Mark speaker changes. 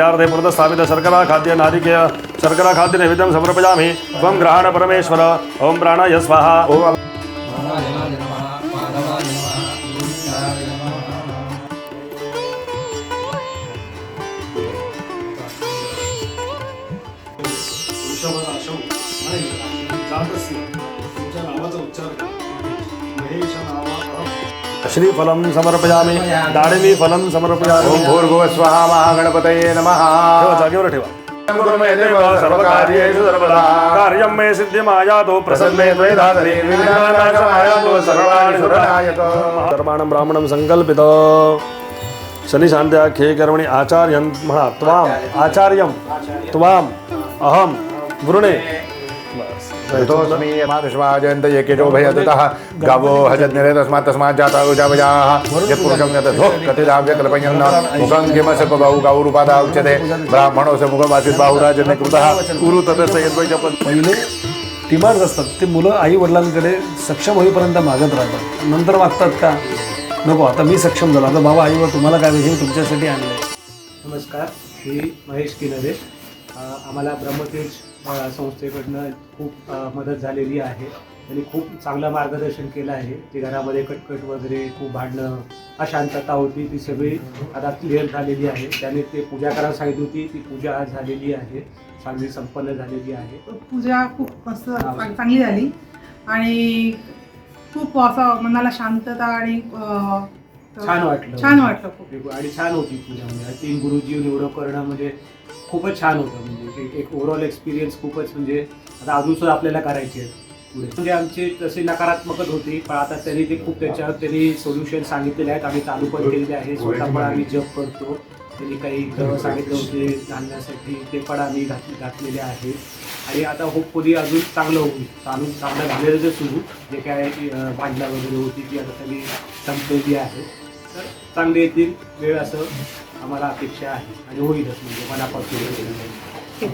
Speaker 1: इत्यार्थे पुरतस्थापित शर्करा खाद्य नारिकेय शर्करा खाद्य नैवेद्यं समर्पयामि। त्वं ग्रहाण परमेश्वर। ॐ प्राणाय स्वाहा। ओम श्रीफलं समर्पयामि दाडिमी శ్రీఫలం సమర్పయామి దాడిమి
Speaker 2: ఫలం సమర్పయామి ఓం
Speaker 1: భూర్భువ స్వహ మహాగణపతయే
Speaker 2: నమః కార్యం మే సిద్ధిమాయాతో ప్రసన్నే
Speaker 1: ద్వైదాతరే బ్రాహ్మణం సంకల్పితో శని శాంత్యాఖ్యే కర్మణి ఆచార్యం త్వాం ఆచార్యం త్వాం అహం వృణే
Speaker 2: यतोऽस्मि यमादुष्माजयन्त एकेजो भयदतः गावो हजद्निरे तस्मात् तस्मात् जाता रुजावजाः यत्पुरुषं यतथो मुखं किमस्य बहु गौरुपादा उच्यते। ब्राह्मणोऽस्य मुखमासीत् बाहुराजन्य कृतः। कुरु ततस्य यद्वैजपन्
Speaker 3: पहिले डिमांड्स असतात ते मुलं आई वडिलांकडे सक्षम होईपर्यंत मागत राहतात. नंतर मागतात का? नको आता मी सक्षम झालो. आता बाबा आईवर तुम्हाला काय हे तुमच्यासाठी आणलंय?
Speaker 4: नमस्कार मी महेश किनरे. आम्हाला ब्रह्मतेज संस्थेकडनं खूप मदत झालेली आहे. त्यांनी खूप चांगलं मार्गदर्शन केलं आहे. ते घरामध्ये कटकट वगैरे खूप भांडणं अशांतता होती. ती सगळी आता क्लिअर झालेली आहे. त्याने ते पूजा करायला सांगितली होती. ती पूजा आज झालेली आहे. चांगली संपन्न झालेली आहे.
Speaker 5: पूजा खूप मस्त चांग- चांगली झाली. आणि खूप असं मनाला शांतता आणि
Speaker 4: छान वाटलं.
Speaker 5: छान वाटलं खूप.
Speaker 4: आणि छान होती पूजा म्हणजे तीन गुरुजी निवडं करणं म्हणजे खूपच छान होतं. म्हणजे एक- एक ओव्हरऑल एक्सपिरियन्स खूपच म्हणजे आता अजून सुद्धा आपल्याला करायचे पुढे. म्हणजे आमची तशी नकारात्मकच होती पण आता त्यांनी ते खूप त्याच्यावर त्यांनी सोल्युशन सांगितलेले आहेत. आम्ही चालू पण केलेले आहे. स्वतः पण आम्ही जप करतो. त्यांनी काही सांगितले होते घालण्यासाठी ते पण आम्ही घात घातलेले आहे. आणि आता होपफुली अजून चांगलं होईल. चालू चांगलं झालेलं जे सुरू जे काय भांडणं वगैरे होती ती आता सगळी संपलेली आहे. चांगले येतील वेळ असं आम्हाला अपेक्षा आहे. आणि होईलच म्हणजे मनापासून.